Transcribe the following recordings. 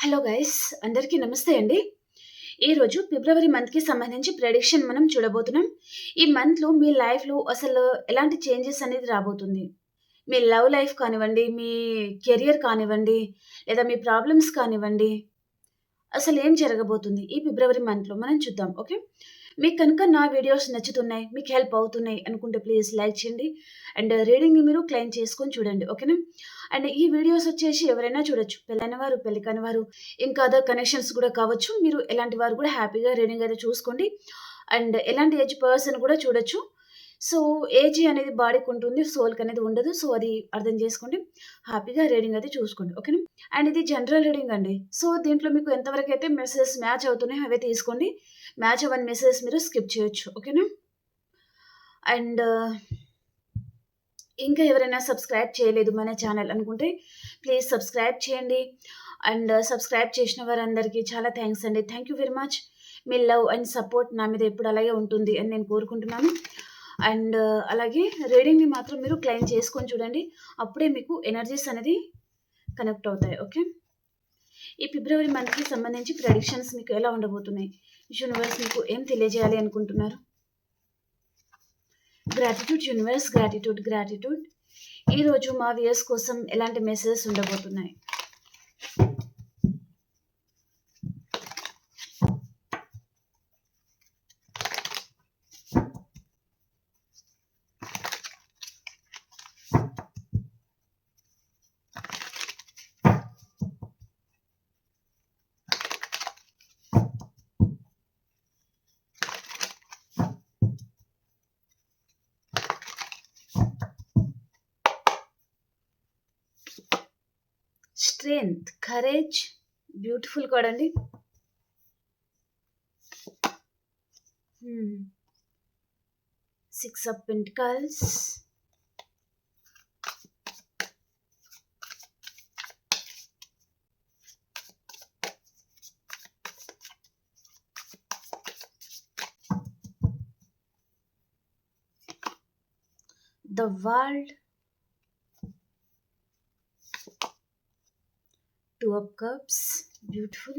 Hello guys అందరికీ నమస్తే అండి. ఈరోజు ఫిబ్రవరి మంత్కి సంబంధించి ప్రెడిక్షన్ మనం చూడబోతున్నాం. ఈ మంత్లో మీ లైఫ్లో అసలు ఎలాంటి చేంజెస్ అనేది రాబోతుంది. మీ లవ్ లైఫ్ కానివ్వండి మీ కెరియర్ కానివ్వండి లేదా మీ ప్రాబ్లమ్స్ కానివ్వండి అసలు ఏం జరగబోతుంది ఈ ఫిబ్రవరి మంత్లో మనం చూద్దాం ఓకే? మీకు కనుక నా వీడియోస్ నచ్చుతున్నాయి మీకు హెల్ప్ అవుతున్నాయి అనుకుంటే ప్లీజ్ లైక్ చేయండి. అండ్ రీడింగ్ని మీరు క్లెయిమ్ చేసుకొని చూడండి ఓకేనా? అండ్ ఈ వీడియోస్ వచ్చేసి ఎవరైనా చూడొచ్చు పెళ్ళైన వారు పెళ్ళి కాని వారు ఇంకా అదర్ కనెక్షన్స్ కూడా కావచ్చు. మీరు ఎలాంటి వారు కూడా హ్యాపీగా రీడింగ్ అయితే చూసుకోండి. అండ్ ఎలాంటి ఏజ్ పర్సన్ కూడా చూడొచ్చు. సో ఏజ్ అనేది బాడీకి ఉంటుంది సోల్కి అనేది ఉండదు. సో అది అర్థం చేసుకోండి. హ్యాపీగా రీడింగ్ అయితే చూసుకోండి ఓకేనా? అండ్ ఇది జనరల్ రీడింగ్ అండి. సో దీంట్లో మీకు ఎంతవరకు అయితే మెసేజ్ మ్యాచ్ అవుతున్నాయో అవే తీసుకోండి. మ్యాచ్ అవ్వని మెసేజ్ మీరు స్కిప్ చేయొచ్చు ఓకేనా? అండ్ ఇంకా ఎవరైనా సబ్స్క్రైబ్ చేయలేదు మన ఛానల్ అనుకుంటే ప్లీజ్ సబ్స్క్రైబ్ చేయండి. అండ్ సబ్స్క్రైబ్ చేసిన వారందరికీ చాలా థ్యాంక్స్ అండి. Thank you very much. Me love and support నా మీద ఎప్పుడు అలాగే ఉంటుంది అని నేను కోరుకుంటున్నాను. అండ్ అలాగే రీడింగ్ని మాత్రం మీరు క్లెయిమ్ చేసుకొని చూడండి. అప్పుడే మీకు ఎనర్జీస్ అనేది కనెక్ట్ అవుతాయి ఓకే? ఈ ఫిబ్రవరి మంత్కి సంబంధించి ప్రెడిక్షన్స్ మీకు ఎలా ఉండబోతున్నాయి? యూనివర్స్ మీకు ఏం తెలియజేయాలి అనుకుంటున్నారు? గ్రాటిట్యూడ్ యూనివర్స్ గ్రాటిట్యూడ్ గ్రాటిట్యూడ్ ఈరోజు మా వ్యూయర్స్ కోసం ఎలాంటి మెసేజెస్ ఉండబోతున్నాయి? స్ట్రెంగ్త్ కరేజ్ బ్యూటిఫుల్ కదండి six of pentacles the world two of cups beautiful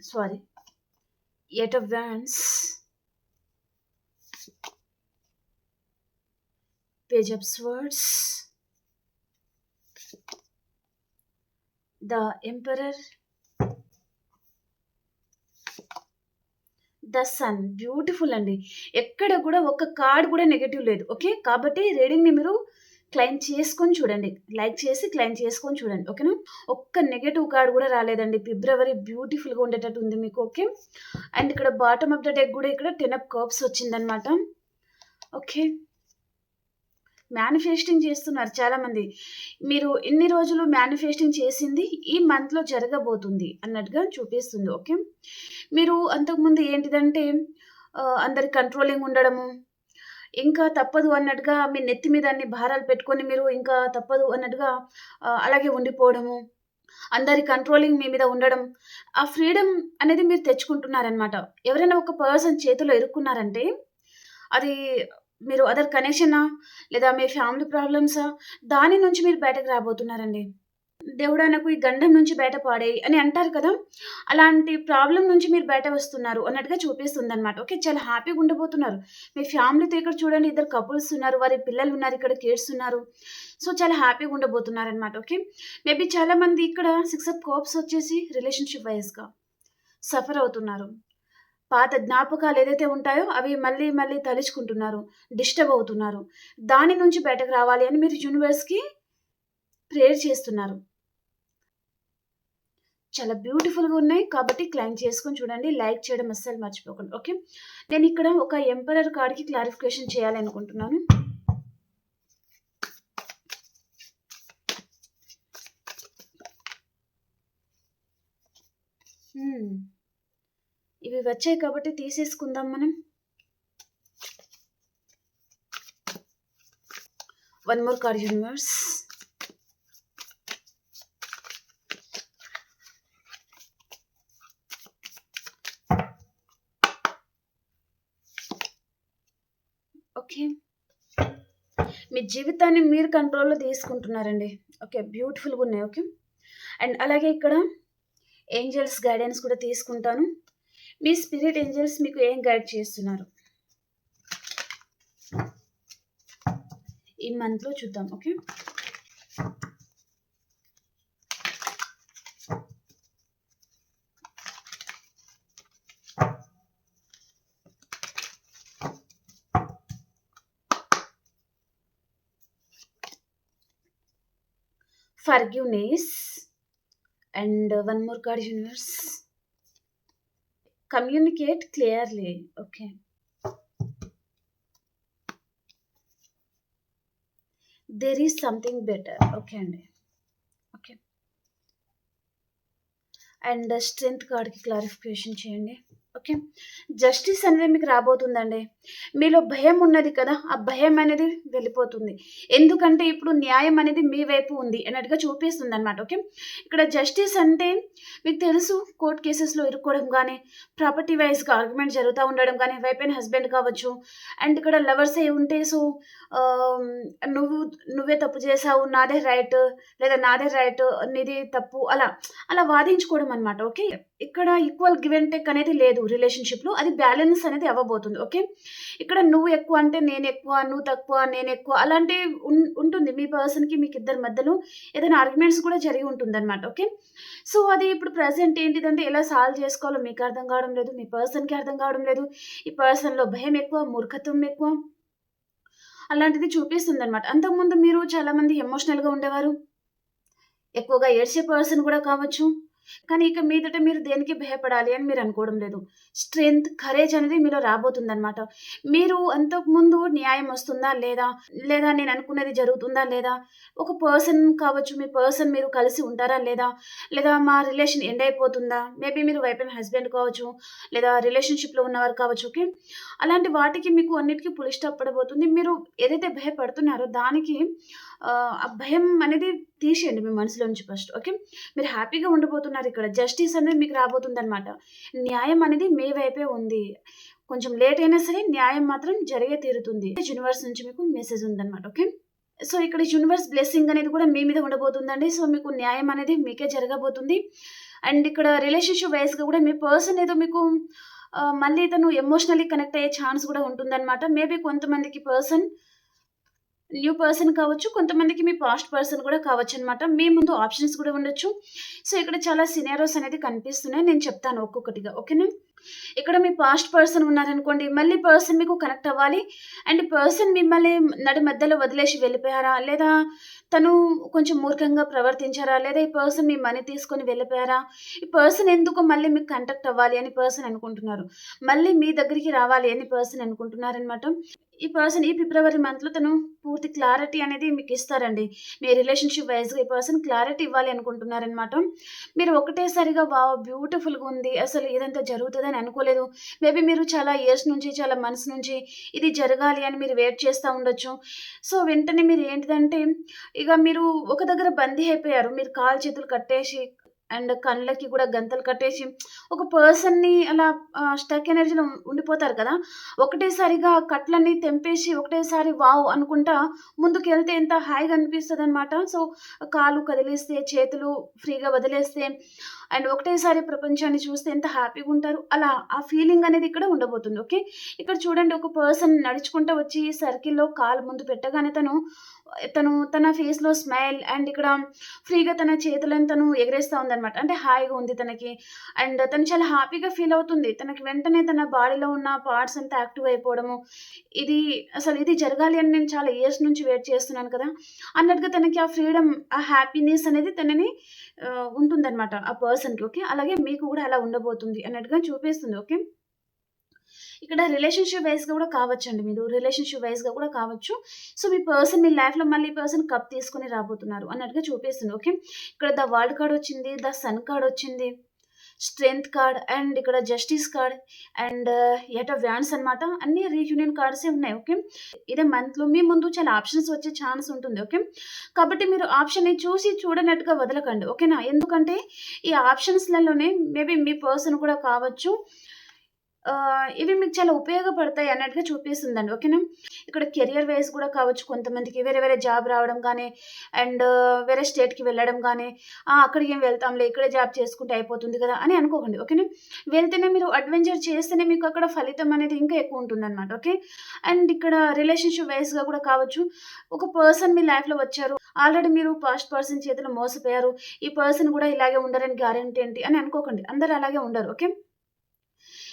sorry eight of wands page of swords the emperor the sun beautiful అండి ఎక్కడ కూడా ఒక కార్డ్ కూడా నెగటివ్ లేదు ఓకే కాబట్టి రీడింగ్ని మీరు క్లైమ్ చేసుకొని చూడండి. లైక్ చేసి క్లైమ్ చేసుకొని చూడండి. ఓకేనా ఒక్క నెగటివ్ కార్డ్ కూడా రాలేదండి. ఫిబ్రవరి బ్యూటిఫుల్గా ఉండేటట్టు ఉంది మీకు ఓకే అండ్ ఇక్కడ బాటమ్ ఆఫ్ ద డెక్ కూడా ఇక్కడ టెన్ అప్ కర్బ్స్ వచ్చిందనమాట ఓకే మేనిఫెస్టింగ్ చేస్తున్నారు చాలామంది. మీరు ఇన్ని రోజులు మేనిఫెస్టింగ్ చేసింది ఈ మంత్లో జరగబోతుంది అన్నట్టుగా చూపిస్తుంది ఓకే మీరు అంతకుముందు ఏంటిదంటే అందరి కంట్రోలింగ్ ఉండడము ఇంకా తప్పదు అన్నట్టుగా మీ నెత్తి మీద అన్ని భారాలు పెట్టుకొని మీరు ఇంకా తప్పదు అన్నట్టుగా అలాగే ఉండిపోవడము అందరి కంట్రోలింగ్ మీ మీద ఉండడం ఆ ఫ్రీడమ్ అనేది మీరు తెచ్చుకుంటున్నారనమాట ఎవరైనా ఒక పర్సన్ చేతిలో ఇరుక్కున్నారంటే అది మీరు అదర్ కనెక్షనా లేదా మీ ఫ్యామిలీ ప్రాబ్లమ్సా దాని నుంచి మీరు బయటకు రాబోతున్నారండి. దేవుడా నాకు ఈ గండం నుంచి బయట పాడేయి అని అంటారు కదా. అలాంటి ప్రాబ్లం నుంచి మీరు బయట వస్తున్నారు అన్నట్టుగా చూపిస్తుంది అనమాట ఓకే చాలా హ్యాపీగా ఉండబోతున్నారు. మీ ఫ్యామిలీతో ఇక్కడ చూడండి ఇద్దరు కపుల్స్ ఉన్నారు వారి పిల్లలు ఉన్నారు ఇక్కడ కిడ్స్ ఉన్నారు. సో చాలా హ్యాపీగా ఉండబోతున్నారు అనమాట ఓకే మేబీ చాలా మంది ఇక్కడ సిక్స్ అప్ కోప్స్ వచ్చేసి రిలేషన్షిప్ వైజ్గా సఫర్ అవుతున్నారు. పాత జ్ఞాపకాలు ఏదైతే ఉంటాయో అవి మళ్ళీ మళ్ళీ తలుచుకుంటున్నారు డిస్టర్బ్ అవుతున్నారు. దాని నుంచి బయటకు రావాలి అని మీరు యూనివర్స్కి ప్రేయర్ చేస్తున్నారు. చాలా బ్యూటిఫుల్గా ఉన్నాయి. కాబట్టి క్లైమ్ చేసుకొని చూడండి. లైక్ చేయడం అస్సలు మర్చిపోకండి. ఓకే నేను ఇక్కడ ఒక ఎంపరర్ కార్డ్కి క్లారిఫికేషన్ చేయాలనుకుంటున్నాను hmm. ఇవి వచ్చాయి కాబట్టి తీసేసుకుందాం మనం. One more card universe okay మీ జీవితాన్ని మీరు కంట్రోల్‌లో తీసుకుంటున్నారండి. ఓకే. బ్యూటిఫుల్‌గా ఉన్నాయి. ఓకే. అండ్ అలాగే ఇక్కడ ఏంజెల్స్ గైడెన్స్ కూడా తీసుకుంటాను. మీ స్పిరిట్ ఏంజెల్స్ మీకు ఏం గైడ్ చేస్తున్నారు? ఈ మంత్‌లో చూద్దాం. Okay. Forgiveness and one more god universe communicate clearly okay there is something better okay అండి ఓకే అండ్ స్ట్రెంత్ కార్డ్కి క్లారిఫికేషన్ చేయండి ఓకే. జస్టిస్ అనేది మీకు రాబోతుందండి. మీలో భయం ఉన్నది కదా! ఆ భయం అనేది వెళ్ళిపోతుంది. ఎందుకంటే ఇప్పుడు న్యాయం అనేది మీ వైపు ఉంది అన్నట్టుగా చూపిస్తుందనమాట. ఓకే. ఇక్కడ జస్టిస్ అంటే మీకు తెలుసు కోర్ట్ కేసెస్‌లో ఇరుక్కోవడం కానీ ప్రాపర్టీ వైజ్గా ఆర్గ్యుమెంట్ జరుగుతూ ఉండడం కానీ వైఫ్ అండ్ హస్బెండ్ కావచ్చు. అండ్ ఇక్కడ లవర్స్ అయి ఉంటే సో నువ్వు నువ్వే తప్పు చేసావు నాదే రైట్ లేదా నాదే రైట్. నీది తప్పు అలా. అలా వాదించుకోవడం అనమాట. ఓకే. ఇక్కడ ఈక్వల్ గివ్ అండ్ అనేది లేదు రిలేషన్‌షిప్‌లో. అది బ్యాలెన్స్ అనేది అవ్వబోతుంది. ఓకే. ఇక్కడ నువ్వు ఎక్కువ అంటే నేను ఎక్కువ, నువ్వు తక్కువ, నేను ఎక్కువ అలాంటి ఉం ఉంటుంది. మీ పర్సన్‌కి మీకిద్దరి మధ్యలో ఏదైనా ఆర్గ్యుమెంట్స్ కూడా జరిగి ఉంటుంది అనమాట ఓకే. సో అది ఇప్పుడు ప్రజెంట్ ఏంటిదంటే ఎలా సాల్వ్ చేసుకోవాలో మీకు అర్థం కావడం లేదు. మీ పర్సన్‌కి అర్థం కావడం లేదు. ఈ పర్సన్‌లో భయం ఎక్కువ, మూర్ఖత్వం ఎక్కువ. అలాంటిది చూపిస్తుంది అనమాట అంతకుముందు మీరు చాలామంది ఎమోషనల్‌గా ఉండేవారు. ఎక్కువగా ఏడ్చే పర్సన్ కూడా కావచ్చు. కానీ ఇక మీదట మీరు దేనికి భయపడాలి అని మీరు అనుకోవడం లేదు. స్ట్రెంత్, కరేజ్ అనేది మీలో రాబోతుందనమాట. మీరు అంతకుముందు న్యాయం వస్తుందా లేదా? లేదా నేను అనుకున్నది జరుగుతుందా లేదా? ఒక పర్సన్ కావచ్చు. మీ పర్సన్ మీరు కలిసి ఉంటారా లేదా? లేదా మా రిలేషన్ ఎండ్ అయిపోతుందా? మేబీ మీరు వైఫ్ అండ్ హస్బెండ్ కావచ్చు. లేదా రిలేషన్‌షిప్‌లో ఉన్నవారు కావచ్చు. ఓకే. అలాంటి వాటికి మీకు అన్నిటికీ ఫుల్ స్టాప్ పడబోతుంది. మీరు ఏదైతే భయపడుతున్నారో దానికి ఆ భయం అనేది తీసేయండి మీ మనసులో నుంచి ఫస్ట్. ఓకే. మీరు హ్యాపీగా అంటున్నారు ఇక్కడ. జస్టిస్ అనేది మీకు రాబోతుందనమాట. న్యాయం అనేది మీ వైపే ఉంది. కొంచెం లేట్ అయినా సరే న్యాయం మాత్రం జరిగే తీరుతుంది. యూనివర్స్ నుంచి మీకు మెసేజ్ ఉందన్నమాట ఓకే. సో ఇక్కడ యూనివర్స్ బ్లెస్సింగ్ అనేది కూడా మీ మీద ఉండబోతుందండి. సో మీకు న్యాయం అనేది మీకే జరగబోతుంది. అండ్ ఇక్కడ రిలేషన్‌షిప్ వైస్‌గా కూడా మీ పర్సన్ ఏదో మీకు మళ్ళీ తను ఎమోషనలీ కనెక్ట్ అయ్యే ఛాన్స్ కూడా ఉంటుందన్నమాట మేబీ కొంతమందికి పర్సన్ న్యూ పర్సన్ కావచ్చు. కొంతమందికి మీ పాస్ట్ పర్సన్ కూడా కావచ్చు అనమాట మీ ముందు ఆప్షన్స్ కూడా ఉండొచ్చు. సో ఇక్కడ చాలా సినారోస్ అనేది కనిపిస్తున్నాయి. నేను చెప్తాను ఒక్కొక్కటిగా. ఓకేనా? ఇక్కడ మీ పాస్ట్ పర్సన్ ఉన్నారనుకోండి. మళ్ళీ పర్సన్ మీకు కనెక్ట్ అవ్వాలి. అండ్ పర్సన్ మిమ్మల్ని నడి మధ్యలో వదిలేసి వెళ్ళిపోయారా? లేదా తను కొంచెం మూర్ఖంగా ప్రవర్తించారా? లేదా ఈ పర్సన్ మీ మనీ తీసుకొని వెళ్ళిపోయారా? ఈ పర్సన్ ఎందుకు మళ్ళీ మీకు కంటాక్ట్ అవ్వాలి అని పర్సన్ అనుకుంటున్నారు. మళ్ళీ మీ దగ్గరికి రావాలి అని పర్సన్ అనుకుంటున్నారనమాట. ఈ పర్సన్ ఈ ఫిబ్రవరి మంత్‌లో తను పూర్తి క్లారిటీ అనేది మీకు ఇస్తారండి. మీ రిలేషన్‌షిప్ వైజ్గా ఈ పర్సన్ క్లారిటీ ఇవ్వాలి అనుకుంటున్నారనమాట. మీరు ఒకటేసారిగా వావ్! బ్యూటిఫుల్‌గా ఉంది. అసలు ఇదంతా జరుగుతుందని అనుకోలేదు. మేబీ మీరు చాలా ఇయర్స్ నుంచి, చాలా మంత్స్ నుంచి ఇది జరగాలి అని మీరు వెయిట్ చేస్తా ఉండొచ్చు. సో వెంటనే మీరు ఏంటిదంటే ఇక మీరు ఒక దగ్గర బందీ అయిపోయారు. మీరు కాళ్ళు చేతులు కట్టేసి అండ్ కళ్ళకి కూడా గంతలు కట్టేసి ఒక పర్సన్‌ని అలా స్టక్ ఎనర్జీలో ఉండిపోతారు కదా! ఒకటేసారిగా కట్లన్నీ తెంపేసి ఒకటేసారి వావ్! అనుకుంటా ముందుకెళ్తే ఎంత హాయిగా అనిపిస్తుంది అనమాట సో కాళ్ళు కదిలేస్తే చేతులు ఫ్రీగా వదిలేస్తే అండ్ ఒకటేసారి ప్రపంచాన్ని చూస్తే ఎంత హ్యాపీగా ఉంటారు. అలా ఆ ఫీలింగ్ అనేది ఇక్కడ ఉండబోతుంది. ఓకే. ఇక్కడ చూడండి ఒక పర్సన్ నడుచుకుంటూ వచ్చి సర్కిల్‌లో కాలు ముందు పెట్టగానే తను తను తన ఫేస్‌లో స్మైల్ అండ్ ఇక్కడ ఫ్రీగా తన చేతులను తను ఎగరేస్తూ ఉందనమాట. అంటే హాయిగా ఉంది తనకి. అండ్ తను చాలా హ్యాపీగా ఫీల్ అవుతుంది. తనకి వెంటనే తన బాడీలో ఉన్న పార్ట్స్ అంతా యాక్టివ్ అయిపోవడము. ఇది అసలు ఇది జరగాలి అని నేను చాలా ఇయర్స్ నుంచి వెయిట్ చేస్తున్నాను కదా! అన్నట్టుగా తనకి ఆ ఫ్రీడమ్, ఆ హ్యాపీనెస్ అనేది తనని ఉంటుందన్నమాట ఆ పర్సన్ పర్సన్‌కి. ఓకే. అలాగే మీకు కూడా అలా ఉండబోతుంది అన్నట్టుగా చూపిస్తుంది. ఓకే. ఇక్కడ రిలేషన్‌షిప్ వైస్‌గా కూడా కావచ్చు అండి మీరు. రిలేషన్‌షిప్ వైజ్గా కూడా కావచ్చు. సో మీ పర్సన్ మీ లైఫ్‌లో మళ్ళీ ఈ పర్సన్ కప్ తీసుకొని రాబోతున్నారు అన్నట్టుగా చూపిస్తుంది. ఓకే. ఇక్కడ ద వరల్డ్ కార్డ్ వచ్చింది. ద సన్ కార్డ్ వచ్చింది. స్ట్రెంత్ కార్డ్ అండ్ ఇక్కడ justice card and eight of wands అనమాట. అన్ని రీయూనియన్ కార్డ్సే ఉన్నాయి. ఓకే. ఇదే మంత్‌లో మీ ముందు చాలా ఆప్షన్స్ వచ్చే ఛాన్స్ ఉంటుంది. ఓకే. కాబట్టి మీరు ఆప్షన్‌ని చూసి చూడనట్టుగా వదలకండి. ఓకేనా? ఎందుకంటే ఈ ఆప్షన్స్‌లలోనే మేబీ మీ పర్సన్ కూడా కావచ్చు. ఇవి మీకు చాలా ఉపయోగపడతాయి అన్నట్టుగా చూపిస్తుందండి. ఓకేనా? ఇక్కడ కెరియర్ వేస్ కూడా కావచ్చు కొంతమందికి వేరే వేరే జాబ్ రావడం కానీ అండ్ వేరే స్టేట్‌కి వెళ్ళడం కానీ అక్కడికి ఏం వెళ్తాంలే ఇక్కడే జాబ్ చేసుకుంటే అయిపోతుంది కదా అని అనుకోకండి. ఓకేనా? వెళ్తేనే మీరు అడ్వెంచర్ చేస్తేనే మీకు అక్కడ ఫలితం అనేది ఇంకా ఎక్కువ ఉంటుందన్నమాట ఓకే. అండ్ ఇక్కడ రిలేషన్‌షిప్ వైస్‌గా కూడా కావచ్చు. ఒక పర్సన్ మీ లైఫ్‌లో వచ్చారు. ఆల్రెడీ మీరు పాస్ట్ పర్సన్ చేతిలో మోసపోయారు. ఈ పర్సన్ కూడా ఇలాగే ఉండరని గ్యారంటీ ఏంటి అని అనుకోకండి. అందరూ అలాగే ఉండరు. ఓకే.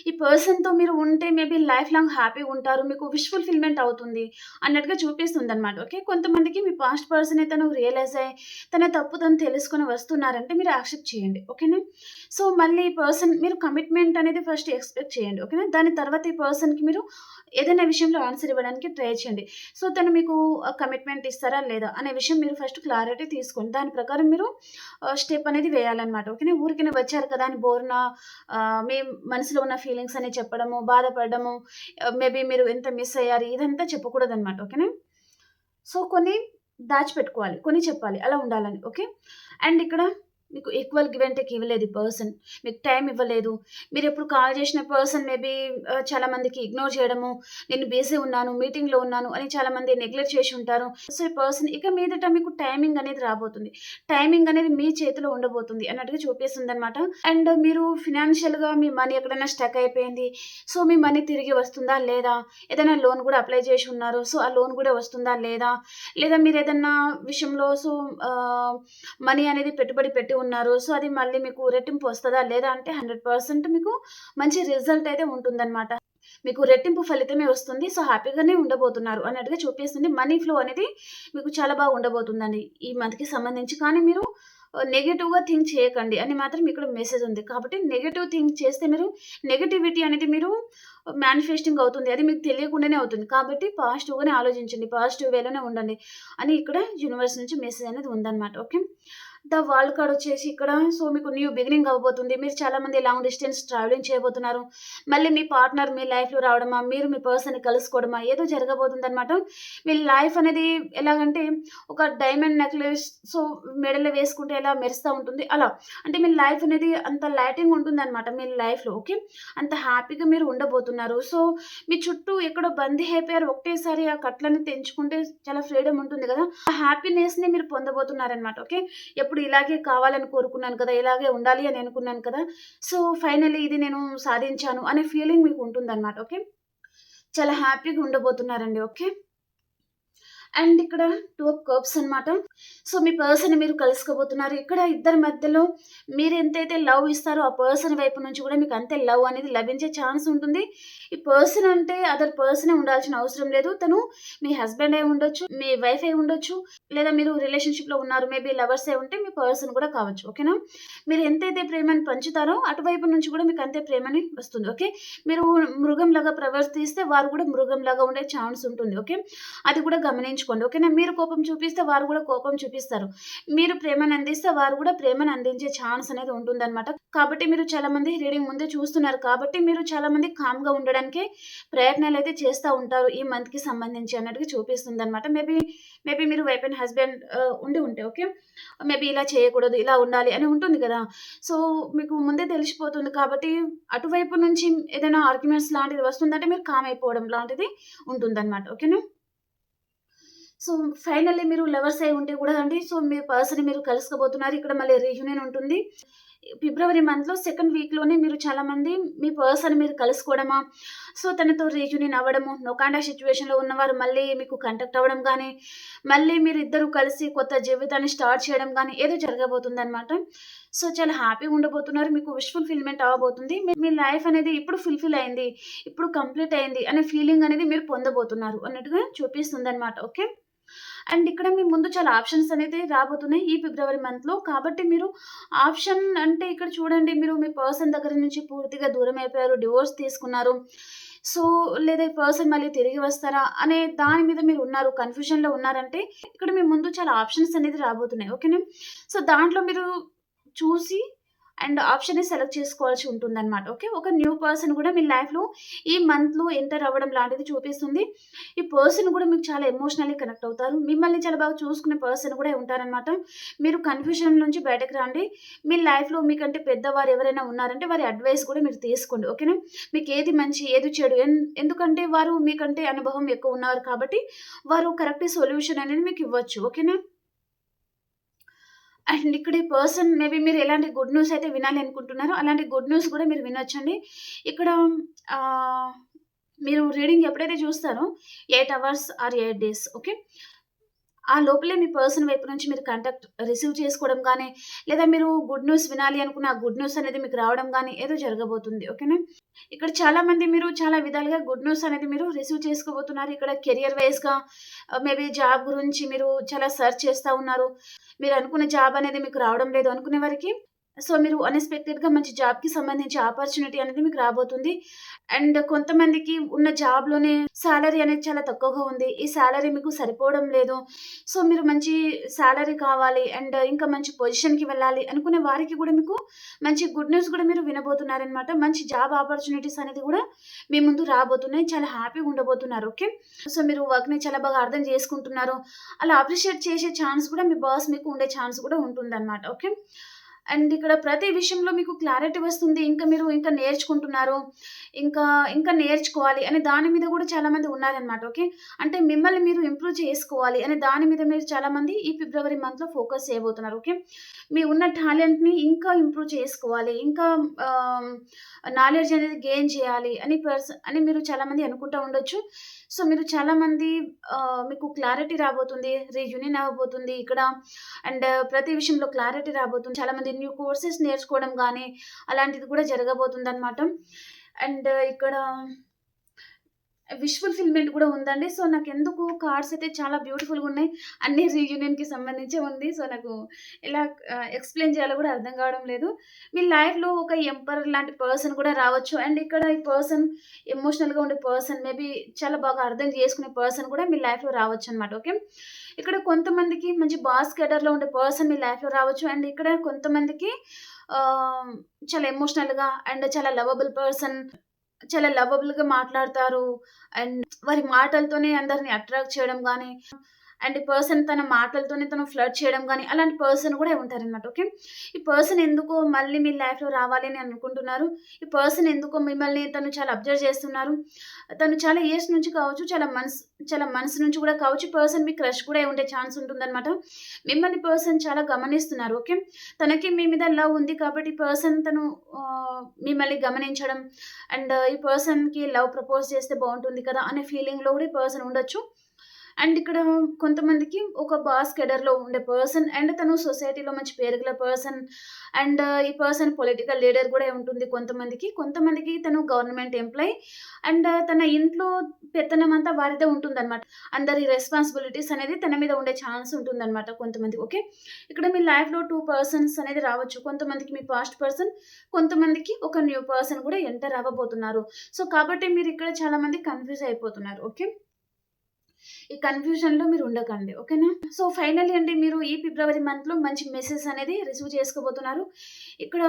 ఈ పర్సన్‌తో మీరు ఉంటే మేబీ లైఫ్ లాంగ్ హ్యాపీగా ఉంటారు. మీకు విష్ ఫుల్‌ఫిల్‌మెంట్ అవుతుంది అన్నట్టుగా చూపిస్తుంది అనమాట ఓకే. కొంతమందికి మీ పాస్ట్ పర్సన్ తను రియలైజ్ అయ్యి తన తప్పు తను తెలుసుకొని వస్తున్నారంటే మీరు యాక్సెప్ట్ చేయండి. ఓకేనా? సో, మళ్ళీ ఈ పర్సన్ మీరు కమిట్మెంట్ అనేది ఫస్ట్ ఎక్స్‌పెక్ట్ చేయండి. ఓకేనా? దాని తర్వాత ఈ పర్సన్‌కి మీరు ఏదైనా విషయంలో ఆన్సర్ ఇవ్వడానికి ట్రై చేయండి. సో, తను మీకు కమిట్మెంట్ ఇస్తారా లేదా అనే విషయం మీరు ఫస్ట్ క్లారిటీ తీసుకోండి. దాని ప్రకారం మీరు స్టెప్ అనేది వేయాలన్నమాట ఓకేనా? ఊరికనే వచ్చారు కదా! అని బోరున మీ మనసులో ఉన్న ఫీలింగ్స్ అని చెప్పడము, బాధపడడము, మేబీ మీరు ఎంత మిస్ అయ్యారు ఇదంతా చెప్పకూడదనమాట. ఓకేనా? సో, కొన్ని దాచిపెట్టుకోవాలి. కొన్ని చెప్పాలి. అలా ఉండాలని. ఓకే. అండ్ ఇక్కడ మీకు ఈక్వల్ గివ్ అండ్ టేక్ ఇవ్వలేదు ఈ పర్సన్. మీకు టైం ఇవ్వలేదు. మీరు ఎప్పుడు కాల్ చేసిన పర్సన్ మేబీ ఆహ్, చాలా మందికి ఇగ్నోర్ చేయడము, నేను బిజీ ఉన్నాను, మీటింగ్‌లో ఉన్నాను అని చాలామంది నెగ్లెక్ట్ చేసి ఉంటారు. సో, ఈ పర్సన్ ఇక మీదట మీకు టైమింగ్ అనేది రాబోతుంది. టైమింగ్ అనేది మీ చేతిలో ఉండబోతుంది అన్నట్టుగా చూపిస్తుంది అనమాట అండ్ మీరు ఫినాన్షియల్‌గా మీ మనీ ఎక్కడైనా స్టక్ అయిపోయింది. సో, మీ మనీ తిరిగి వస్తుందా లేదా? ఏదైనా లోన్ కూడా అప్లై చేసి ఉన్నారు. సో, ఆ లోన్ కూడా వస్తుందా లేదా? లేదా మీరు ఏదైనా విషయంలో సో, మనీ అనేది పెట్టుబడి పెట్టి ఉన్నారు. సో, అది మళ్ళీ మీకు రెట్టింపు వస్తుందా లేదా అంటే 100% మీకు మంచి రిజల్ట్ అయితే ఉంటుందనమాట. మీకు రెట్టింపు ఫలితమే వస్తుంది. సో, హ్యాపీగానే ఉండబోతున్నారు అన్నట్టుగా చూపిస్తుంది. మనీ ఫ్లో అనేది మీకు చాలా బాగా ఉండబోతుందండి ఈ మంత్‌కి సంబంధించి. కానీ మీరు నెగిటివ్గా థింక్ చేయకండి అని మాత్రం ఇక్కడ మెసేజ్ ఉంది. కాబట్టి నెగిటివ్ థింక్ చేస్తే మీరు నెగటివిటీ అనేది మీరు మేనిఫెస్టింగ్ అవుతుంది. అది మీకు తెలియకుండానే అవుతుంది. కాబట్టి పాజిటివ్‌గానే ఆలోచించండి. పాజిటివ్ వేలోనే ఉండండి అని ఇక్కడ యూనివర్స్ నుంచి మెసేజ్ అనేది ఉందన్నమాట ఓకే. ద వరల్డ్ కార్డ్ వచ్చేసి ఇక్కడ సో, మీకు న్యూ బిగినింగ్ అవ్వబోతుంది. మీరు చాలామంది లాంగ్ డిస్టెన్స్ ట్రావెలింగ్ చేయబోతున్నారు. మళ్ళీ మీ పార్ట్నర్ మీ లైఫ్‌లో రావడమా, మీరు మీ పర్సన్‌ని కలుసుకోవడమా ఏదో జరగబోతుందనమాట. మీ లైఫ్ అనేది ఎలాగంటే ఒక డైమండ్ నెక్లెస్ సో, మెడలో వేసుకుంటే ఎలా మెరుస్తూ ఉంటుంది అలా. అంటే మీ లైఫ్ అనేది అంత లైటింగ్ ఉంటుంది అనమాట మీ లైఫ్‌లో. ఓకే. అంత హ్యాపీగా మీరు ఉండబోతున్నారు. సో, మీ చుట్టూ ఎక్కడో బందీ అయిపోయారు. ఒకటేసారి ఆ కట్లని తెంచుకుంటే చాలా ఫ్రీడమ్ ఉంటుంది కదా! ఆ హ్యాపీనెస్‌ని మీరు పొందబోతున్నారనమాట. ఓకే. ఎప్పుడు ఇలాగే కావాలని కోరుకున్నాను కదా! ఇలాగే ఉండాలి అని అనుకున్నాను కదా! సో, ఫైనలీ ఇది నేను సాధించాను అనే ఫీలింగ్ మీకు ఉంటుందన్నమాట ఓకే. చాలా హ్యాపీగా ఉండబోతున్నారండి. ఓకే. అండ్ ఇక్కడ టూ ఆఫ్ కప్స్ అనమాట. సో, మీ పర్సన్ మీరు కలుసుకోబోతున్నారు. ఇక్కడ ఇద్దరి మధ్యలో మీరు ఎంతైతే లవ్ ఇస్తారో ఆ పర్సన్ వైపు నుంచి కూడా మీకు అంతే లవ్ అనేది లభించే ఛాన్స్ ఉంటుంది. ఈ పర్సన్ అంటే అదర్ పర్సనే ఉండాల్సిన అవసరం లేదు. తను మీ హస్బెండ్ అయి ఉండొచ్చు, మీ వైఫ్ అయి ఉండొచ్చు, లేదా మీరు రిలేషన్‌షిప్‌లో ఉన్నారు. మేబీ లవర్స్ అయి ఉంటే మీ పర్సన్ కూడా కావచ్చు. ఓకేనా? మీరు ఎంతైతే ప్రేమను పంచుతారో అటువైపు నుంచి కూడా మీకు అంతే ప్రేమని వస్తుంది. ఓకే. మీరు మృగంలాగా ప్రవర్తిస్తే వారు కూడా మృగంలాగా ఉండే ఛాన్స్ ఉంటుంది. ఓకే. అది కూడా గమనించుకోండి. ఓకేనా? మీరు కోపం చూపిస్తే వారు కూడా కోపం చూపిస్తారు. మీరు ప్రేమను అందిస్తే వారు కూడా ప్రేమను అందించే ఛాన్స్ అనేది ఉంటుందన్నమాట కాబట్టి మీరు చాలా మంది రీడింగ్ ముందే చూస్తున్నారు కాబట్టి మీరు చాలా మంది కామ్‌గా ప్రయత్నాలు అయితే చేస్తూ ఉంటారు ఈ మంత్‌కి సంబంధించి అన్నట్టుగా చూపిస్తుందనమాట. మేబీ మేబీ మీరు వైఫ్ అండ్ హస్బెండ్ ఉండి ఉంటే ఓకే. మేబీ ఇలా చేయకూడదు, ఇలా ఉండాలి అని ఉంటుంది కదా! సో, మీకు ముందే తెలిసిపోతుంది కాబట్టి అటువైపు నుంచి ఏదైనా ఆర్గ్యుమెంట్స్ లాంటిది వస్తుందంటే మీరు కామ్ అయిపోవడం లాంటిది ఉంటుందనమాట. ఓకేనా? సో, ఫైనల్లీ మీరు లవర్స్ అయి ఉంటే కూడా అండి సో, మీ పర్సన్ మీరు కలుసుకోబోతున్నారు. ఇక్కడ మళ్ళీ రీయూనియన్ ఉంటుంది. ఫిబ్రవరి మంత్‌లో సెకండ్ వీక్‌లోనే మీరు చాలామంది మీ పర్సన్ మీరు కలుసుకోవడమా, సో, తనతో రీయూనియన్ అవ్వడము, నొకాండా సిచ్యువేషన్లో ఉన్నవారు మళ్ళీ మీకు కంటాక్ట్ అవ్వడం కానీ మళ్ళీ మీరు ఇద్దరు కలిసి కొత్త జీవితాన్ని స్టార్ట్ చేయడం కానీ ఏదో జరగబోతుందనమాట. సో, చాలా హ్యాపీగా ఉండబోతున్నారు. మీకు విష్ ఫుల్‌ఫిల్‌మెంట్ అవ్వబోతుంది. మీ లైఫ్ అనేది ఇప్పుడు ఫుల్‌ఫిల్ అయింది. ఇప్పుడు కంప్లీట్ అయింది అనే ఫీలింగ్ అనేది మీరు పొందబోతున్నారు అన్నట్టుగా చూపిస్తుంది అనమాట ఓకే. అండ్ ఇక్కడ మీ ముందు చాలా ఆప్షన్స్ అనేది రాబోతున్నాయి ఈ ఫిబ్రవరి మంత్‌లో. కాబట్టి మీరు ఆప్షన్ అంటే ఇక్కడ చూడండి మీరు మీ పర్సన్ దగ్గర నుంచి పూర్తిగా దూరం అయిపోయారు. డివోర్స్ తీసుకున్నారు. సో, లేదా ఈ పర్సన్ మళ్ళీ తిరిగి వస్తారా అనే దాని మీద మీరు ఉన్నారు. కన్‌ఫ్యూజన్‌లో ఉన్నారంటే ఇక్కడ మీ ముందు చాలా ఆప్షన్స్ అనేది రాబోతున్నాయి. ఓకేనా? సో, దాంట్లో మీరు చూసి అండ్ ఆప్షన్‌ని సెలెక్ట్ చేసుకోవాల్సి ఉంటుందన్నమాట. ఓకే. ఒక న్యూ పర్సన్ కూడా మీ లైఫ్‌లో ఈ మంత్‌లో ఎంటర్ అవ్వడం లాంటిది చూపిస్తుంది. ఈ పర్సన్ కూడా మీకు చాలా ఎమోషనల్లీ కనెక్ట్ అవుతారు. మిమ్మల్ని చాలా బాగా చూసుకునే పర్సన్ కూడా ఉంటారనమాట. మీరు కన్‌ఫ్యూజన్ నుంచి బయటకు రండి. మీ లైఫ్‌లో మీకంటే పెద్దవారు ఎవరైనా ఉన్నారంటే వారి అడ్వైస్ కూడా మీరు తీసుకోండి. ఓకేనా. మీకు ఏది మంచి, ఏది చెడు ఎన్ ఎందుకంటే వారు మీకంటే అనుభవం ఎక్కువ ఉన్నారు కాబట్టి వారు కరెక్ట్ సొల్యూషన్ అనేది మీకు ఇవ్వచ్చు. ఓకేనా. అండ్ ఇక్కడ ఈ పర్సన్ మేబీ మీరు ఎలాంటి గుడ్ న్యూస్ అయితే వినాలి అనుకుంటున్నారో అలాంటి గుడ్ న్యూస్ కూడా మీరు వినొచ్చండి. ఇక్కడ మీరు రీడింగ్ ఎప్పుడైతే చూస్తారో eight hours or eight days okay. ఆ లోపలే మీ పర్సన్ వైపు నుంచి మీరు కాంటాక్ట్ రిసీవ్ చేసుకోవడం కానీ లేదా మీరు గుడ్ న్యూస్ వినాలి అనుకున్న గుడ్ న్యూస్ అనేది మీకు రావడం కానీ ఏదో జరగబోతుంది. ఓకేనా. ఇక్కడ చాలామంది మీరు చాలా విధాలుగా గుడ్ న్యూస్ అనేది మీరు రిసీవ్ చేసుకోబోతున్నారు. ఇక్కడ కెరియర్ వైస్‌గా మేబీ జాబ్ గురించి మీరు చాలా సెర్చ్ చేస్తా ఉన్నారు. మీరు అనుకున్న జాబ్ అనేది మీకు రావడం లేదు అనుకునే వారికి సో, మీరు అన్‌ఎక్స్‌పెక్టెడ్‌గా మంచి జాబ్‌కి సంబంధించి ఆపర్చునిటీ అనేది మీకు రాబోతుంది. అండ్ కొంతమందికి ఉన్న జాబ్‌లోనే శాలరీ అనేది చాలా తక్కువగా ఉంది. ఈ శాలరీ మీకు సరిపోవడం లేదు. సో, మీరు మంచి శాలరీ కావాలి అండ్ ఇంకా మంచి పొజిషన్‌కి వెళ్ళాలి అనుకునే వారికి కూడా మీకు మంచి గుడ్ న్యూస్ కూడా మీరు వినబోతున్నారనమాట. మంచి జాబ్ ఆపర్చునిటీస్ అనేది కూడా మీ ముందు రాబోతున్నాయి. చాలా హ్యాపీగా ఉండబోతున్నారు. ఓకే. సో, మీరు వర్క్‌ని చాలా బాగా అర్థం చేసుకుంటున్నారు. అలా అప్రిషియేట్ చేసే ఛాన్స్ కూడా మీ బాస్ మీకు ఉండే ఛాన్స్ కూడా ఉంటుందన్నమాట. ఓకే. అండ్ ఇక్కడ ప్రతి విషయంలో మీకు క్లారిటీ వస్తుంది. ఇంకా మీరు ఇంకా నేర్చుకుంటున్నారు. ఇంకా, ఇంకా నేర్చుకోవాలి అనే దాని మీద కూడా చాలామంది ఉన్నారనమాట. ఓకే. అంటే మిమ్మల్ని మీరు ఇంప్రూవ్ చేసుకోవాలి అనే దాని మీద మీరు చాలామంది ఈ ఫిబ్రవరి మంత్‌లో ఫోకస్ చేయబోతున్నారు. ఓకే. మీ ఉన్న టాలెంట్‌ని ఇంకా ఇంప్రూవ్ చేసుకోవాలి. ఇంకా నాలెడ్జ్ అనేది గెయిన్ చేయాలి అని పర్సన్ అని మీరు చాలామంది అనుకుంటూ ఉండొచ్చు. సో, మీరు చాలామంది మీకు క్లారిటీ రాబోతుంది. రీయూనియన్ అవ్వబోతుంది ఇక్కడ. అండ్ ప్రతి విషయంలో క్లారిటీ రాబోతుంది. చాలామంది న్యూ కోర్సెస్ నేర్చుకోవడం కానీ అలాంటిది కూడా జరగబోతుంది అనమాట అండ్ ఇక్కడ విష్ఫుల్ ఫిల్మెంట్ కూడా ఉందండి. సో, నాకు ఎందుకు కార్డ్స్ అయితే చాలా బ్యూటిఫుల్‌గా ఉన్నాయి. అన్ని రీయూనియన్‌కి సంబంధించి ఉంది. సో, నాకు ఎలా ఎక్స్‌ప్లెయిన్ చేయాలో కూడా అర్థం కావడం లేదు. మీ లైఫ్‌లో ఒక ఎంపరర్ లాంటి పర్సన్ కూడా రావచ్చు. అండ్ ఇక్కడ ఈ పర్సన్ ఎమోషనల్‌గా ఉండే పర్సన్ మేబీ చాలా బాగా అర్థం చేసుకునే పర్సన్ కూడా మీ లైఫ్‌లో రావచ్చు అనమాట ఓకే. ఇక్కడ కొంతమందికి మంచి బాస్కెటర్లో ఉండే పర్సన్ మీ లైఫ్‌లో రావచ్చు. అండ్ ఇక్కడ కొంతమందికి చాలా ఎమోషనల్‌గా అండ్ చాలా లవబుల్ పర్సన్ చాలా లవబుల్‌గా మాట్లాడతారు. అండ్ వారి మాటలతోనే అందరిని అట్రాక్ట్ చేయడం కానీ అండ్ ఈ పర్సన్ తన మాటలతోనే తను ఫ్లర్ట్ చేయడం కానీ అలాంటి పర్సన్ కూడా ఉంటారనమాట. ఓకే. ఈ పర్సన్ ఎందుకో మళ్ళీ మీ లైఫ్‌లో రావాలి అని అనుకుంటున్నారు. ఈ పర్సన్ ఎందుకో మిమ్మల్ని తను చాలా అబ్జర్వ్ చేస్తున్నారు. తను చాలా ఇయర్స్ నుంచి కావచ్చు, చాలా మనసు చాలా మనసు నుంచి కూడా కావచ్చు. పర్సన్ మీ క్రష్ కూడా ఉండే ఛాన్స్ ఉంటుందన్నమాట మిమ్మల్ని పర్సన్ చాలా గమనిస్తున్నారు. ఓకే. తనకి మీ మీద లవ్ ఉంది కాబట్టి ఈ పర్సన్ తను మిమ్మల్ని గమనించడం అండ్ ఈ పర్సన్‌కి లవ్ ప్రపోజ్ చేస్తే బాగుంటుంది కదా! అనే ఫీలింగ్‌లో కూడా ఈ పర్సన్ ఉండొచ్చు. అండ్ ఇక్కడ కొంతమందికి ఒక బాస్ కెడర్లో ఉండే పర్సన్ అండ్ తను సొసైటీలో మంచి పేరుగల పర్సన్ అండ్ ఈ పర్సన్ పొలిటికల్ లీడర్ కూడా ఉంటుంది కొంతమందికి. కొంతమందికి తను గవర్నమెంట్ ఎంప్లాయీ అండ్ తన ఇంట్లో పెత్తనం అంతా వారిదే ఉంటుందనమాట. అందరి రెస్పాన్సిబిలిటీస్ అనేది తన మీద ఉండే ఛాన్స్ ఉంటుందనమాట కొంతమందికి. ఓకే. ఇక్కడ మీ లైఫ్‌లో టూ పర్సన్స్ అనేది రావచ్చు. కొంతమందికి మీ పాస్ట్ పర్సన్, కొంతమందికి ఒక న్యూ పర్సన్ కూడా ఎంటర్ అవ్వబోతున్నారు. సో, కాబట్టి మీరు ఇక్కడ చాలామంది కన్‌ఫ్యూజ్ అయిపోతున్నారు. ఓకే. ఈ కన్‌ఫ్యూజన్‌లో మీరు ఉండకండి. ఓకేనా. సో, ఫైనలీ అండి మీరు ఈ ఫిబ్రవరి మంత్‌లో మంచి మెసేజ్ అనేది రిసీవ్ చేసుకోబోతున్నారు. ఇక్కడ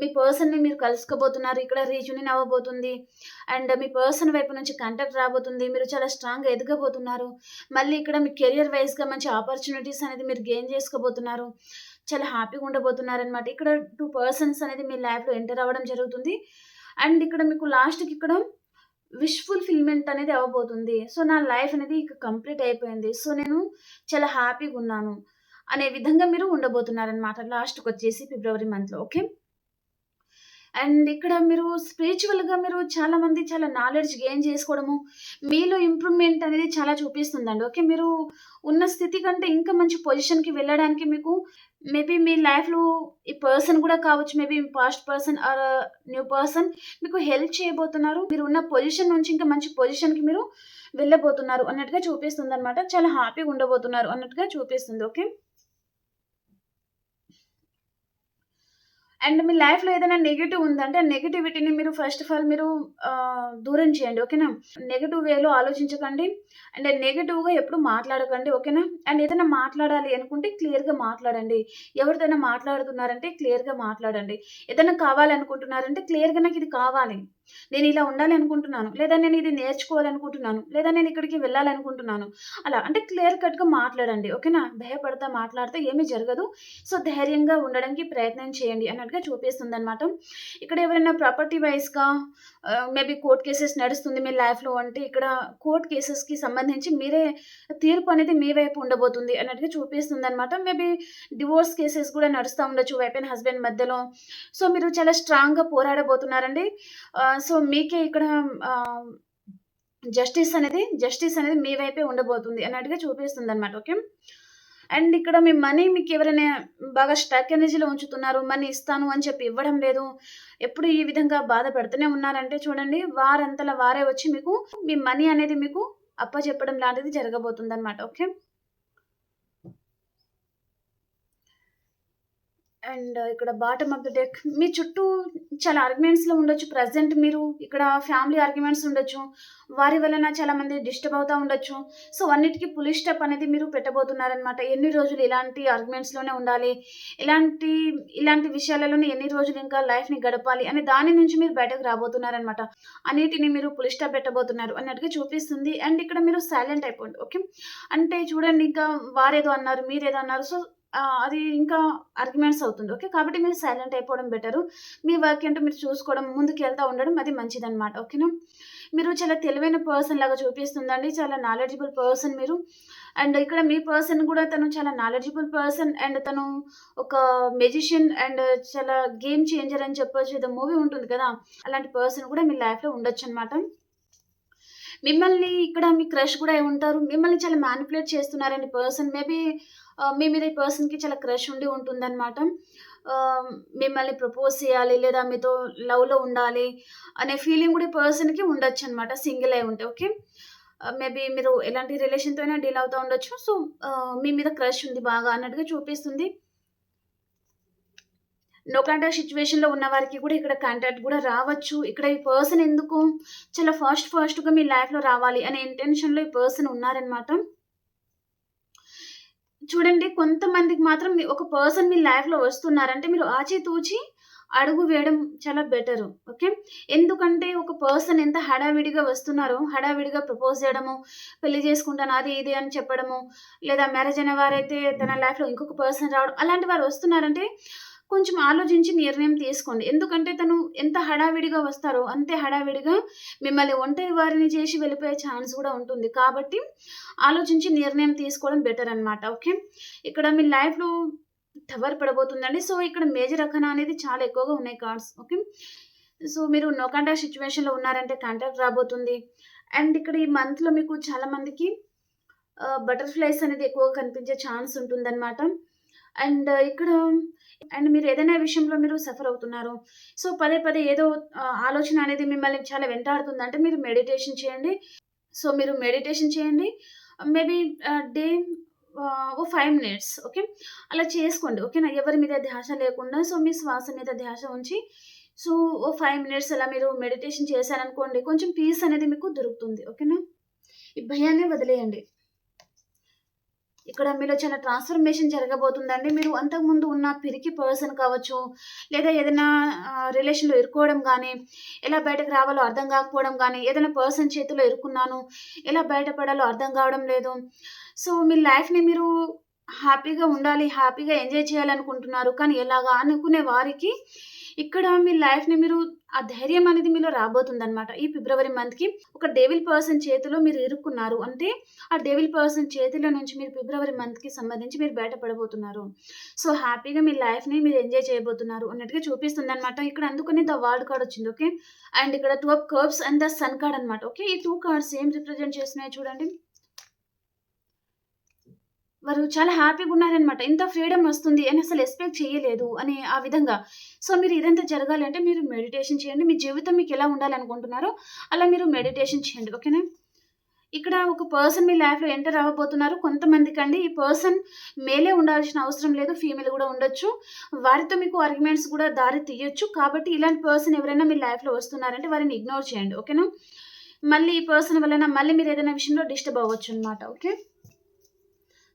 మీ పర్సన్‌ని మీరు కలుసుకోబోతున్నారు. ఇక్కడ రీజునింగ్ అవ్వబోతుంది. అండ్ మీ పర్సన్ వైపు నుంచి కాంటాక్ట్ రాబోతుంది. మీరు చాలా స్ట్రాంగ్‌గా ఎదగబోతున్నారు. మళ్ళీ ఇక్కడ మీ కెరియర్ వైస్‌గా మంచి ఆపర్చునిటీస్ అనేది మీరు గెయిన్ చేసుకోబోతున్నారు. చాలా హ్యాపీగా ఉండబోతున్నారనమాట. ఇక్కడ టూ పర్సన్స్ అనేది మీ లైఫ్‌లో ఎంటర్ అవ్వడం జరుగుతుంది. అండ్ ఇక్కడ మీకు లాస్ట్‌కి ఇక్కడ విష్ ఫుల్‌ఫిల్‌మెంట్ అనేది అవ్వబోతుంది. సో, నా లైఫ్ అనేది ఇక కంప్లీట్ అయిపోయింది. సో, నేను చాలా హ్యాపీగా ఉన్నాను. అనే విధంగా మీరు ఉండబోతున్నారనమాట లాస్ట్‌కొచ్చేసి ఫిబ్రవరి మంత్‌లో. ఓకే. అండ్ ఇక్కడ మీరు స్పిరిచువల్గా మీరు చాలామంది చాలా నాలెడ్జ్ గెయిన్ చేసుకోవడము, మీలో ఇంప్రూవ్‌మెంట్ అనేది చాలా చూపిస్తుందండి. ఓకే. మీరు ఉన్న స్థితి కంటే ఇంకా మంచి పొజిషన్‌కి వెళ్ళడానికి మీకు మేబీ మీ లైఫ్‌లో ఈ పర్సన్ కూడా కావచ్చు. Maybe past person or new person మీకు హెల్ప్ చేయబోతున్నారు. మీరు ఉన్న పొజిషన్ నుంచి ఇంకా మంచి పొజిషన్‌కి మీరు వెళ్ళబోతున్నారు అన్నట్టుగా చూపిస్తుంది అనమాట చాలా హ్యాపీగా ఉండబోతున్నారు అన్నట్టుగా చూపిస్తుంది. ఓకే. అండ్ మీ లైఫ్‌లో ఏదైనా నెగిటివ్ ఉందంటే, నెగిటివిటీని మీరు ఫస్ట్ ఆఫ్ ఆల్ మీరు దూరం చేయండి. ఓకేనా? నెగిటివ్ వేలో ఆలోచించకండి. అండ్ నెగిటివ్గా ఎప్పుడు మాట్లాడకండి. ఓకేనా? అండ్ ఏదైనా మాట్లాడాలి అనుకుంటే క్లియర్‌గా మాట్లాడండి. ఎవరితోనైనా మాట్లాడుతున్నారంటే క్లియర్‌గా మాట్లాడండి. ఏదైనా కావాలనుకుంటున్నారంటే క్లియర్‌గా నాకు ఇది కావాలి. నేను ఇలా ఉండాలి అనుకుంటున్నాను. లేదా నేను ఇది నేర్చుకోవాలనుకుంటున్నాను. లేదా నేను ఇక్కడికి వెళ్ళాలనుకుంటున్నాను. అలా అంటే క్లియర్ కట్‌గా మాట్లాడండి. ఓకేనా? భయపడతా మాట్లాడితే ఏమీ జరగదు. సో, ధైర్యంగా ఉండడానికి ప్రయత్నం చేయండి అన్నట్టుగా చూపిస్తుంది అనమాట ఇక్కడ ఎవరైనా ప్రాపర్టీ వైస్‌గా మేబీ కోర్ట్ కేసెస్ నడుస్తుంది మీ లైఫ్‌లో అంటే ఇక్కడ కోర్ట్ కేసెస్‌కి సంబంధించి మీరే తీర్పు అనేది మీ వైపు ఉండబోతుంది అన్నట్టుగా చూపిస్తుందనమాట. మేబీ డివోర్స్ కేసెస్ కూడా నడుస్తూ ఉండొచ్చు వైఫ్ అండ్ హస్బెండ్ మధ్యలో. సో, మీరు చాలా స్ట్రాంగ్‌గా పోరాడబోతున్నారండి. సో, మీకే ఇక్కడ జస్టిస్ అనేది జస్టిస్ అనేది మీ వైపే ఉండబోతుంది అన్నట్టుగా చూపిస్తుంది అనమాట ఓకే. అండ్ ఇక్కడ మీ మనీ మీకు ఎవరైనా బాగా స్టక్ ఎనర్జీలో ఉంచుతున్నారు. మనీ ఇస్తాను అని చెప్పి ఇవ్వడం లేదు. ఎప్పుడు ఈ విధంగా బాధ పెడుతూనే ఉన్నారంటే చూడండి వారంతలా వారే వచ్చి మీకు మీ మనీ అనేది మీకు అప్పచెప్పడం లాంటిది జరగబోతుందనమాట. ఓకే. అండ్ ఇక్కడ బాటమ్ ఆఫ్ ద డెక్ మీ చుట్టూ చాలా ఆర్గ్యుమెంట్స్‌లో ఉండొచ్చు. ప్రజెంట్ మీరు ఇక్కడ ఫ్యామిలీ ఆర్గ్యుమెంట్స్ ఉండొచ్చు. వారి వలన చాలామంది డిస్టర్బ్ అవుతూ ఉండొచ్చు. సో, అన్నిటికి పులి స్టెప్ అనేది మీరు పెట్టబోతున్నారనమాట. ఎన్ని రోజులు ఇలాంటి ఆర్గ్యుమెంట్స్‌లోనే ఉండాలి. ఇలాంటి ఇలాంటి విషయాలలోనే ఎన్ని రోజులు ఇంకా లైఫ్‌ని గడపాలి అనే దాని నుంచి మీరు బయటకు రాబోతున్నారనమాట. అన్నిటిని మీరు పులి స్టెప్ పెట్టబోతున్నారు అన్నట్టుగా చూపిస్తుంది. అండ్ ఇక్కడ మీరు సైలెంట్ అయిపోండి. ఓకే. అంటే చూడండి ఇంకా వారేదో అన్నారు. మీరేదో అన్నారు. సో, అది ఇంకా ఆర్గ్యుమెంట్స్ అవుతుంది. ఓకే. కాబట్టి మీరు సైలెంట్ అయిపోవడం బెటరు. మీ వర్క్ ఏంటో మీరు చూసుకోవడం, ముందుకు వెళ్తూ ఉండడం అది మంచిదనమాట. ఓకేనా? మీరు చాలా తెలివైన పర్సన్ లాగా చూపిస్తుందండి. చాలా నాలెడ్జిబుల్ పర్సన్ మీరు. అండ్ ఇక్కడ మీ పర్సన్ కూడా తను చాలా నాలెడ్జిబుల్ పర్సన్ అండ్ తను ఒక మెజిషియన్ అండ్ చాలా గేమ్ చేంజర్ అని చెప్పొచ్చు. ఏదో మూవీ ఉంటుంది కదా! అలాంటి పర్సన్ కూడా మీ లైఫ్‌లో ఉండొచ్చనమాట. మిమ్మల్ని ఇక్కడ మీ క్రష్ కూడా ఉంటారు. మిమ్మల్ని చాలా మ్యానిపులేట్ చేస్తున్నారండి పర్సన్. మేబీ uh, మీ మీద ఈ పర్సన్‌కి చాలా క్రష్ ఉండి ఉంటుందనమాట. Um, మిమ్మల్ని ప్రపోజ్ చేయాలి లేదా మీతో లవ్‌లో ఉండాలి అనే ఫీలింగ్ కూడా పర్సన్కి ఉండొచ్చు అనమాట సింగిల్ అయి ఉంటే. ఓకే. మేబీ uh, మీరు ఎలాంటి రిలేషన్‌తో అయినా డీల్ అవుతూ ఉండొచ్చు. సో, uh, మీ మీద క్రష్ ఉంది బాగా అన్నట్టుగా చూపిస్తుంది. నో కాంటాక్ట్ సిచ్యువేషన్లో ఉన్న వారికి కూడా ఇక్కడ కాంటాక్ట్ కూడా రావచ్చు. ఇక్కడ ఈ పర్సన్ ఎందుకు చాలా ఫాస్ట్ ఫాస్ట్‌గా మీ లైఫ్‌లో రావాలి అనే ఇంటెన్షన్‌లో ఈ పర్సన్ ఉన్నారనమాట. చూడండి కొంతమందికి మాత్రం మీ ఒక పర్సన్ మీ లైఫ్‌లో వస్తున్నారంటే మీరు ఆచితూచి అడుగు వేయడం చాలా బెటరు. ఓకే. ఎందుకంటే ఒక పర్సన్ ఎంత హడావిడిగా వస్తున్నారో, హడావిడిగా ప్రపోజ్ చేయడము, పెళ్ళి చేసుకుంటాను అది ఇది అని చెప్పడము, లేదా మ్యారేజ్ అయిన వారైతే తన లైఫ్‌లో ఇంకొక పర్సన్ రావడం అలాంటి వారు వస్తున్నారంటే కొంచెం ఆలోచించి నిర్ణయం తీసుకోండి. ఎందుకంటే తను ఎంత హడావిడిగా వస్తారో అంతే హడావిడిగా మిమ్మల్ని ఒంటరి వారిని చేసి వెళ్ళిపోయే ఛాన్స్ కూడా ఉంటుంది. కాబట్టి ఆలోచించి నిర్ణయం తీసుకోవడం బెటర్ అనమాట. ఓకే. ఇక్కడ మీ లైఫ్‌లో టవర్ పడబోతుందండి. సో, ఇక్కడ మేజర్ అర్కానా అనేది చాలా ఎక్కువగా ఉన్నాయి కార్డ్స్. ఓకే. సో, మీరు నో కాంటాక్ట్ ఉన్నారంటే కాంటాక్ట్ రాబోతుంది. అండ్ ఇక్కడ ఈ మంత్‌లో మీకు చాలా మందికి బటర్‌ఫ్లైస్ అనేది ఎక్కువగా కనిపించే ఛాన్స్ ఉంటుందనమాట. అండ్ ఇక్కడ అండ్ మీరు ఏదైనా విషయంలో మీరు సఫర్ అవుతున్నారు. సో, పదే పదే ఏదో ఆలోచన అనేది మిమ్మల్ని చాలా వెంటాడుతుందంటే మీరు మెడిటేషన్ చేయండి. సో, మీరు మెడిటేషన్ చేయండి. మేబీ డే ఓ ఫైవ్ మినిట్స్ ఓకే. అలా చేసుకోండి. ఓకేనా? ఎవరి మీద ధ్యాస లేకుండా సో, మీ శ్వాస మీద ధ్యాస ఉంచి సో, ఓ ఫైవ్ మినిట్స్ అలా మీరు మెడిటేషన్ చేశారనుకోండి కొంచెం పీస్ అనేది మీకు దొరుకుతుంది. ఓకేనా? ఈ భయాన్ని వదిలేయండి. ఇక్కడ మీలో చాలా ట్రాన్స్‌ఫర్మేషన్ జరగబోతుందండి. మీరు అంతకుముందు ఉన్న పిరికి పర్సన్ కావచ్చు, లేదా ఏదైనా రిలేషన్‌లో ఇరుక్కోవడం కానీ ఎలా బయటకు రావాలో అర్థం కాకపోవడం కానీ ఏదైనా పర్సన్ చేతిలో ఇరుక్కున్నాను, ఎలా బయటపడాలో అర్థం కావడం లేదు. సో, మీ లైఫ్‌ని మీరు హ్యాపీగా ఉండాలి, హ్యాపీగా ఎంజాయ్ చేయాలనుకుంటున్నారు. కానీ ఎలాగా అనుకునే వారికి ఇక్కడ మీ లైఫ్‌ని మీరు ఆ ధైర్యం అనేది మీలో రాబోతుందనమాట. ఈ ఫిబ్రవరి మంత్‌కి ఒక డేవిల్ పర్సన్ చేతిలో మీరు ఇరుక్కున్నారు. అంటే ఆ డేవిల్ పర్సన్ చేతిలో నుంచి మీరు ఫిబ్రవరి మంత్‌కి సంబంధించి మీరు బయటపడబోతున్నారు సో, హ్యాపీగా మీ లైఫ్‌ని మీరు ఎంజాయ్ చేయబోతున్నారు అన్నట్టుగా చూపిస్తుంది అనమాట ఇక్కడ అందుకని ద వరల్డ్ కార్డ్ వచ్చింది. ఓకే. అండ్ ఇక్కడ two of cups and the sun card అనమాట. ఓకే. ఈ టూ కార్డ్స్ ఏం రిప్రజెంట్ చేస్తున్నాయి చూడండి. వారు చాలా హ్యాపీగా ఉన్నారనమాట. ఇంత ఫ్రీడమ్ వస్తుంది అని అసలు ఎక్స్‌పెక్ట్ చేయలేదు అని ఆ విధంగా. సో, మీరు ఇదంతా జరగాలి అంటే మీరు మెడిటేషన్ చేయండి. మీ జీవితం మీకు ఎలా ఉండాలనుకుంటున్నారో అలా మీరు మెడిటేషన్ చేయండి. ఓకేనా? ఇక్కడ ఒక పర్సన్ మీ లైఫ్‌లో ఎంటర్ అవ్వబోతున్నారు. కొంతమందికండి ఈ పర్సన్ మేలే ఉండాల్సిన అవసరం లేదు. ఫీమేల్ కూడా ఉండొచ్చు. వారితో మీకు ఆర్గ్యుమెంట్స్ కూడా దారి తీయొచ్చు. కాబట్టి ఇలాంటి పర్సన్ ఎవరైనా మీ లైఫ్‌లో వస్తున్నారంటే వారిని ఇగ్నోర్ చేయండి. ఓకేనా? మళ్ళీ ఈ పర్సన్ వలన మళ్ళీ మీరు ఏదైనా విషయంలో డిస్టర్బ్ అవ్వచ్చు అనమాట ఓకే?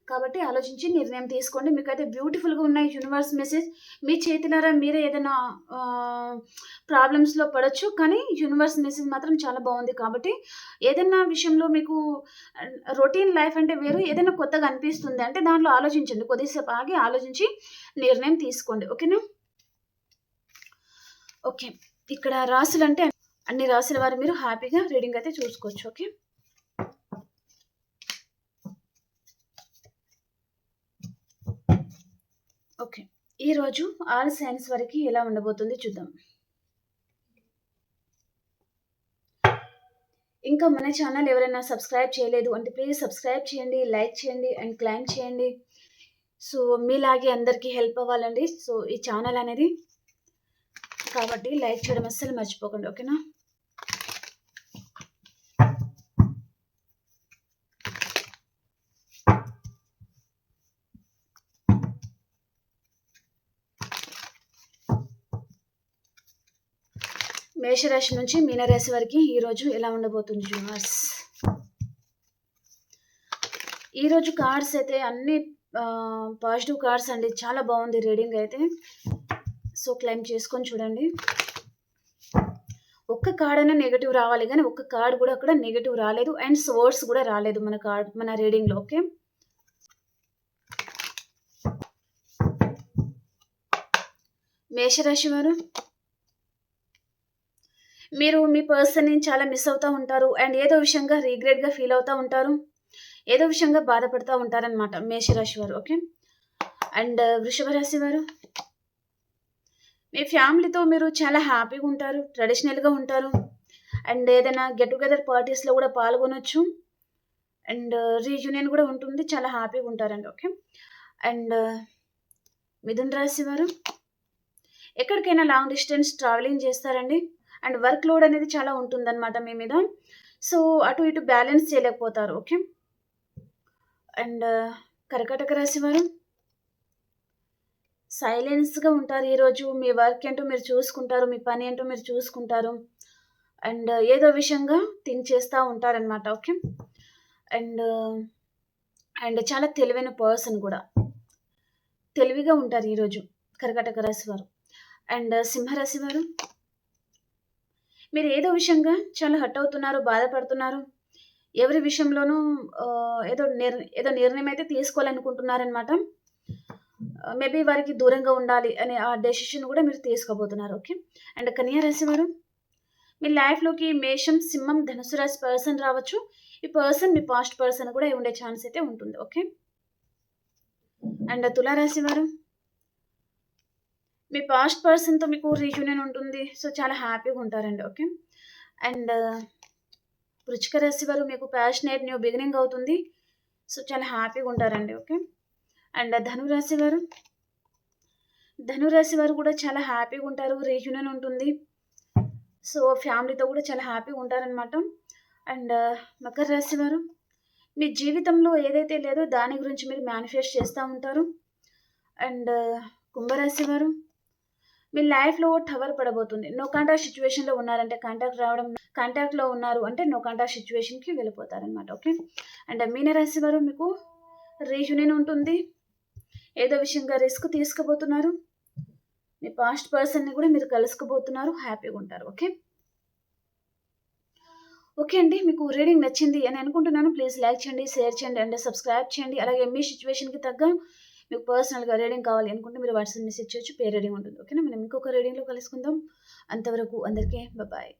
కాబట్టి ఆలోచించి నిర్ణయం తీసుకోండి. మీకైతే బ్యూటిఫుల్‌గా ఉన్నాయి యూనివర్స్ మెసేజ్. మీ చేతిలారా మీరే ఏదైనా ప్రాబ్లమ్స్‌లో పడవచ్చు కానీ యూనివర్స్ మెసేజ్ మాత్రం చాలా బాగుంది కాబట్టి ఏదైనా విషయంలో మీకు రొటీన్ లైఫ్ అంటే వేరు. ఏదైనా కొత్తగా అనిపిస్తుంది అంటే దాంట్లో ఆలోచించండి. కొద్దిసేపు ఆగి ఆలోచించి నిర్ణయం తీసుకోండి. ఓకేనా? ఓకే. ఇక్కడ రాసులు అంటే అన్ని రాసిన వారు మీరు హ్యాపీగా రీడింగ్ అయితే చూసుకోవచ్చు. ఓకే? ఓకే. ఈరోజు ఆల్ సైన్స్ వరకు ఎలా ఉండబోతుంది చూద్దాం. ఇంకా మన ఛానల్ ఎవరైనా సబ్స్క్రైబ్ చేయలేదు అంటే ప్లీజ్ సబ్స్క్రైబ్ చేయండి, లైక్ చేయండి అండ్ క్లైమ్ చేయండి. సో, మీలాగే అందరికీ హెల్ప్ అవ్వాలండి. సో, ఈ ఛానల్ అనేది కాబట్టి లైక్ చేయడం అస్సలు మర్చిపోకండి. ఓకేనా? మేషరాశి నుంచి మీనరాశి వరకు ఈరోజు ఎలా ఉండబోతుంది యూనివర్స్. ఈరోజు కార్డ్స్ అయితే అన్ని పాజిటివ్ కార్డ్స్ అండి. చాలా బాగుంది రీడింగ్ అయితే. సో, క్లైమ్ చేసుకొని చూడండి. ఒక్క కార్డ్ అయినా నెగిటివ్ రావాలి కానీ ఒక్క కార్డ్ కూడా అక్కడ నెగిటివ్ రాలేదు. అండ్ సోర్స్ కూడా రాలేదు మన కార్డ్ మన రీడింగ్‌లో. ఓకే? మేషరాశి వారు మీరు మీ పర్సన్‌ని చాలా మిస్ అవుతూ ఉంటారు. అండ్ ఏదో విషయంగా రీగ్రెట్గా ఫీల్ అవుతూ ఉంటారు. ఏదో విషయంగా బాధపడుతూ ఉంటారనమాట మేషరాశి వారు. ఓకే? అండ్ uh, వృషభ రాశి వారు మీ ఫ్యామిలీతో మీరు చాలా హ్యాపీగా ఉంటారు. ట్రెడిషనల్‌గా ఉంటారు. అండ్ ఏదైనా గెట్ టుగెదర్ పార్టీస్‌లో కూడా పాల్గొనొచ్చు. అండ్ రీయూనియన్ uh, కూడా ఉంటుంది. చాలా హ్యాపీగా ఉంటారండి. ఓకే? అండ్ uh, మిథున్ రాశి వారు ఎక్కడికైనా లాంగ్ డిస్టెన్స్ ట్రావెలింగ్ చేస్తారండి. అండ్ వర్క్ లోడ్ అనేది చాలా ఉంటుందనమాట మీ మీద. సో, అటు ఇటు బ్యాలెన్స్ చేయలేకపోతారు. ఓకే? అండ్ కర్కాటక రాశి వారు సైలెన్స్‌గా ఉంటారు ఈరోజు. మీ వర్క్ ఏంటో మీరు చూసుకుంటారు. మీ పని ఏంటో మీరు చూసుకుంటారు. అండ్ ఏదో విషయంగా థింక్ చేస్తూ ఉంటారనమాట. ఓకే? అండ్ అండ్ చాలా తెలివైన పర్సన్ కూడా తెలివిగా ఉంటారు ఈరోజు కర్కాటక రాశి వారు. అండ్ సింహరాశి వారు మీరు ఏదో విషయంగా చాలా హర్ట్ అవుతున్నారు. బాధపడుతున్నారు. ఎవరి విషయంలోనూ ఏదో నిర్ ఏదో నిర్ణయం అయితే తీసుకోవాలనుకుంటున్నారనమాట. మేబీ వారికి దూరంగా ఉండాలి అనే ఆ డెసిషన్ కూడా మీరు తీసుకోబోతున్నారు. ఓకే? అండ్ కన్యా రాశి వారు మీ లైఫ్‌లోకి మేషం, సింహం, ధనుసు రాశి పర్సన్ రావచ్చు. ఈ పర్సన్ మీ పాస్ట్ పర్సన్ కూడా ఉండే ఛాన్స్ అయితే ఉంటుంది. ఓకే? అండ్ తులారాశి వారు మీ పాస్ట్ పర్సన్‌తో మీకు రీయూనియన్ ఉంటుంది. సో, చాలా హ్యాపీగా ఉంటారండి. ఓకే? అండ్ రుచిక రాశి వారు మీకు ప్యాషనేట్ న్యూ బిగినింగ్ అవుతుంది. సో, చాలా హ్యాపీగా ఉంటారండి. ఓకే? అండ్ ధనురాశి వారు ధనురాశి వారు కూడా చాలా హ్యాపీగా ఉంటారు. రీయూనియన్ ఉంటుంది. సో, ఫ్యామిలీతో కూడా చాలా హ్యాపీగా ఉంటారనమాట. అండ్ మకర రాశి వారు మీ జీవితంలో ఏదైతే లేదో దాని గురించి మీరు మేనిఫెస్ట్ చేస్తూ ఉంటారు. అండ్ కుంభరాశి uh, వారు మీ లైఫ్‌లో టవర్ పడబోతుంది. నో కాంటాక్ట్ సిట్యుయేషన్‌లో ఉన్నారంటే కాంటాక్ట్ రావడం, కాంటాక్ట్‌లో ఉన్నారు అంటే నో కాంటాక్ట్ సిట్యుయేషన్‌కి వెళ్ళిపోతారనమాట. ఓకే? అండ్ మీనరాశి వారు మీకు రీయూనియన్ ఉంటుంది. ఏదో విషయంగా రిస్క్ తీసుకోబోతున్నారు. మీ పాస్ట్ పర్సన్‌ని కూడా మీరు కలుసుకోబోతున్నారు. హ్యాపీగా ఉంటారు. ఓకే? ఓకే అండి. మీకు రీడింగ్ నచ్చింది అని అనుకుంటున్నాను. ప్లీజ్ లైక్ చేయండి, షేర్ చేయండి అండ్ సబ్స్క్రైబ్ చేయండి. అలాగే మీ సిచ్యువేషన్కి తగ్గ మీకు పర్సనల్‌గా రీడింగ్ కావాలి అనుకుంటే మీరు వాట్సాప్ మెసేజ్ చేయొచ్చు. పే రీడింగ్ ఉంటుంది. ఓకేనా? మనం ఇంకొక రీడింగ్‌లో కలుసుకుందాం. అంతవరకు అందరికీ బాయ్.